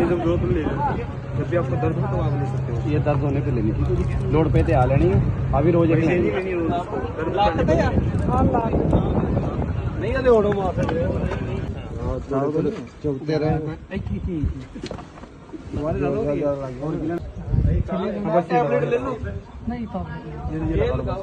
ये सब जो तुम ले लो जब भी आपको दर्द हो तो आप ले सकते हो ये दर्द होने पे लेनी थी लोड पे ते आ लेनी है अभी रोज एक ऐसे लेनी नहीं है। लेनी रोज उसको दर्द नहीं अरे ओढ़ो मार चुभते रहे टैबलेट ले लो नहीं तो ये लगाओ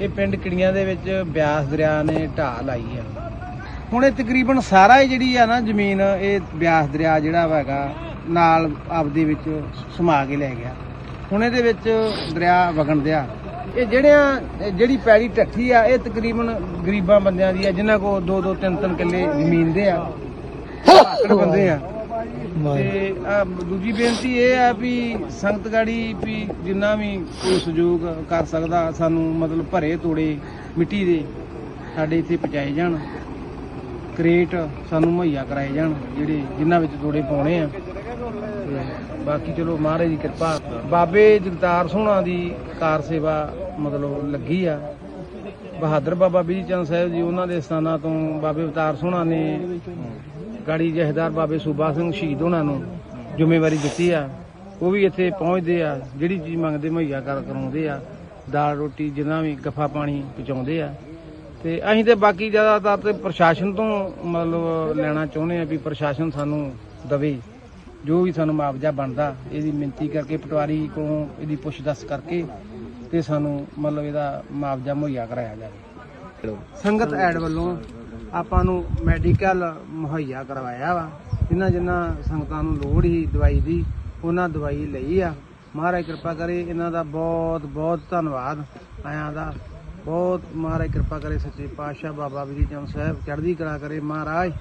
ਇਹ ਪਿੰਡ ਕਿੜੀਆਂ ਦੇ ਵਿੱਚ ਬਿਆਸ ਦਰਿਆ ਨੇ ਢਾਹ ਲਾਈ ਆ। ਹੁਣ ਇਹ ਤਕਰੀਬਨ ਸਾਰਾ ਹੀ ਜਿਹੜੀ ਆ ਨਾ ਜ਼ਮੀਨ ਇਹ ਬਿਆਸ ਦਰਿਆ ਜਿਹੜਾ ਹੈਗਾ ਨਾਲ ਆਪਦੇ ਵਿੱਚ ਸਮਾ ਕੇ ਲੈ ਗਿਆ। ਹੁਣ ਇਹਦੇ ਵਿੱਚ ਦਰਿਆ ਵਗਣ ਦਿਆ। ਇਹ ਜਿਹੜਿਆਂ ਜਿਹੜੀ ਪੈੜੀ ਢੱਠੀ ਆ ਇਹ ਤਕਰੀਬਨ ਗਰੀਬਾਂ ਬੰਦਿਆਂ ਦੀ ਆ ਜਿਨ੍ਹਾਂ ਕੋਲ ਦੋ ਦੋ ਤਿੰਨ ਤਿੰਨ ਕਿੱਲੇ ਜ਼ਮੀਨ ਦੇ ਆ। ਆਕੜ ਬੰਦੇ ਆ। ਤੇ ਆਹ ਦੂਜੀ ਬੇਨਤੀ ਇਹ ਆ ਵੀ ਸੰਗਤ ਗਾੜੀ ਵੀ ਜਿੰਨਾ ਵੀ ਕੋਈ ਸਹਿਯੋਗ ਕਰ ਸਕਦਾ, ਸਾਨੂੰ ਮਤਲਬ ਭਰੇ ਤੋੜੇ ਮਿੱਟੀ ਦੇ ਸਾਡੇ ਇੱਥੇ ਪਹੁੰਚਾਏ ਜਾਣ। ਕ੍ਰੇਟ ਸਾਨੂੰ ਮੁਹੱਈਆ ਕਰਾਏ ਜਾਣ, ਜਿਹੜੇ ਜਿਨ੍ਹਾਂ ਵਿੱਚ ਤੋੜੇ ਪਾਉਣੇ ਆ। ਤੇ ਬਾਕੀ ਚਲੋ ਮਹਾਰਾਜ ਦੀ ਕਿਰਪਾ, ਬਾਬੇ ਜਗਤਾਰ ਸੋਹਣਾ ਦੀ ਕਾਰ ਸੇਵਾ ਮਤਲਬ ਲੱਗੀ ਆ। ਬਹਾਦਰ ਬਾਬਾ ਬੀਜੀ ਚੰਦ ਸਾਹਿਬ ਜੀ, ਉਹਨਾਂ ਦੇ ਸਥਾਨਾਂ ਤੋਂ ਬਾਬੇ ਅਵਤਾਰ ਸੋਹਣਾ ਨੇ ਗਾੜੀ ਜਹੇਦਾਰ ਬਾਬੇ ਸੂਬਾ ਸਿੰਘ ਸ਼ਹੀਦ ਉਹਨਾਂ ਨੂੰ ਜ਼ਿੰਮੇਵਾਰੀ ਦਿੱਤੀ ਆ। ਉਹ ਵੀ ਇੱਥੇ ਪਹੁੰਚਦੇ ਆ, ਜਿਹੜੀ ਚੀਜ਼ ਮੰਗਦੇ ਮੁਹੱਈਆ ਕਰ ਕਰਾਉਂਦੇ ਆ। ਦਾਲ, ਰੋਟੀ, ਜਿੰਨਾ ਵੀ ਗੱਫਾ ਪਾਣੀ ਪਹੁੰਚਾਉਂਦੇ ਆ। ਤੇ ਅਸੀਂ ਤੇ ਬਾਕੀ ਜ਼ਿਆਦਾਤਰ ਤੇ ਪ੍ਰਸ਼ਾਸਨ ਤੋਂ ਮਤਲਬ ਲੈਣਾ ਚਾਹੁੰਦੇ ਆ ਵੀ ਪ੍ਰਸ਼ਾਸਨ ਸਾਨੂੰ ਦਵੇ। ਜੋ ਵੀ ਸਾਨੂੰ ਮੁਆਵਜ਼ਾ ਬਣਦਾ, ਇਹਦੀ ਮਿਹਨਤੀ ਕਰਕੇ, ਪਟਵਾਰੀ ਕੋਲੋਂ ਇਹਦੀ ਪੁੱਛ-ਦੱਸ ਕਰਕੇ ਤੇ ਸਾਨੂੰ ਮਤਲਬ ਇਹਦਾ ਮੁਆਵਜ਼ਾ ਮੁਹੱਈਆ ਕਰਾਇਆ ਜਾਵੇ। ਸੰਗਤ ਐਡ ਵੱਲੋਂ ਆਪਾਂ ਨੂੰ ਮੈਡੀਕਲ ਮੁਹੱਈਆ ਕਰਵਾਇਆ ਵਾ। ਜਿਨ੍ਹਾਂ ਜਿਨ੍ਹਾਂ ਸੰਗਤਾਂ ਨੂੰ ਲੋੜ ਹੀ ਦਵਾਈ ਦੀ, ਉਹਨਾਂ ਦਵਾਈ ਲਈ ਆ। ਮਹਾਰਾਜ ਕਿਰਪਾ ਕਰੇ, ਇਹਨਾਂ ਦਾ ਬਹੁਤ ਬਹੁਤ ਧੰਨਵਾਦ। ਆਇਆਂ ਦਾ ਬਹੁਤ, ਮਹਾਰਾਜ ਕਿਰਪਾ ਕਰੇ ਸੱਚੇ ਪਾਤਸ਼ਾਹ ਬਾਬਾ ਵਿਜੀ ਚੰਦ ਸਾਹਿਬ ਚੜ੍ਹਦੀ ਕਲਾ ਕਰੇ ਮਹਾਰਾਜ।